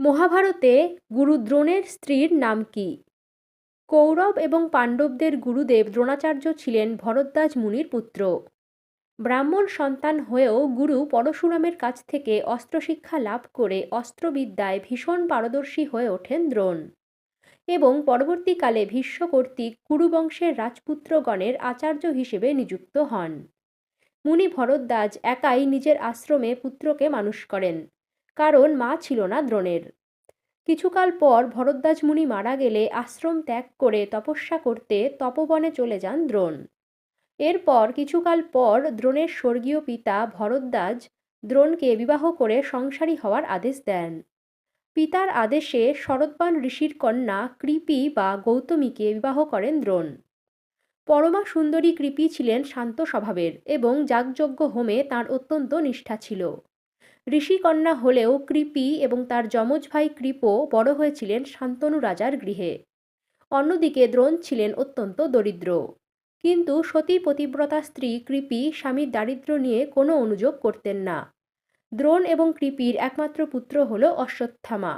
মহাভারতে গুরু দ্রোণের স্ত্রীর নাম কি? কৌরব এবং পাণ্ডবদের গুরুদেব দ্রোণাচার্য ছিলেন ভরদ্বাজ মুনির পুত্র। ব্রাহ্মণ সন্তান হয়েও গুরু পরশুরামের কাছ থেকে অস্ত্রশিক্ষা লাভ করে অস্ত্রবিদ্যায় ভীষণ পারদর্শী হয়ে ওঠেন দ্রোণ এবং পরবর্তীকালে ভীষ্ম কর্তৃক কুরুবংশের রাজপুত্রগণের আচার্য হিসেবে নিযুক্ত হন। মুনি ভরদ্বাজ একাই নিজের আশ্রমে পুত্রকে মানুষ করেন। কারণ মা ছিল না দ্রোণের। কিছুকাল পর ভরদ্বাজ মুনি মারা গেলে আশ্রম ত্যাগ করে তপস্যা করতে তপবনে চলে যান দ্রোণ। এরপর কিছুকাল পর দ্রোণের স্বর্গীয় পিতা ভরদ্বাজ দ্রোণকে বিবাহ করে সংসারী হওয়ার আদেশ দেন। পিতার আদেশে শরৎবান ঋষির কন্যা কৃপি বা গৌতমীকে বিবাহ করেন দ্রোণ। পরমা সুন্দরী কৃপি ছিলেন শান্ত স্বভাবের এবং যাগযজ্ঞ হোমে তাঁর অত্যন্ত নিষ্ঠা ছিল। ঋষিকন্যা হলেও কৃপি এবং তার যমজ ভাই কৃপ বড় হয়েছিলেন শান্তনু রাজার গৃহে। অন্যদিকে দ্রোণ ছিলেন অত্যন্ত দরিদ্র। কিন্তু সতী পতিব্রতা স্ত্রী কৃপি স্বামীর দারিদ্র নিয়ে কোনো অনুযোগ করতেন না। দ্রোণ এবং কৃপির একমাত্র পুত্র হল অশ্বত্থামা।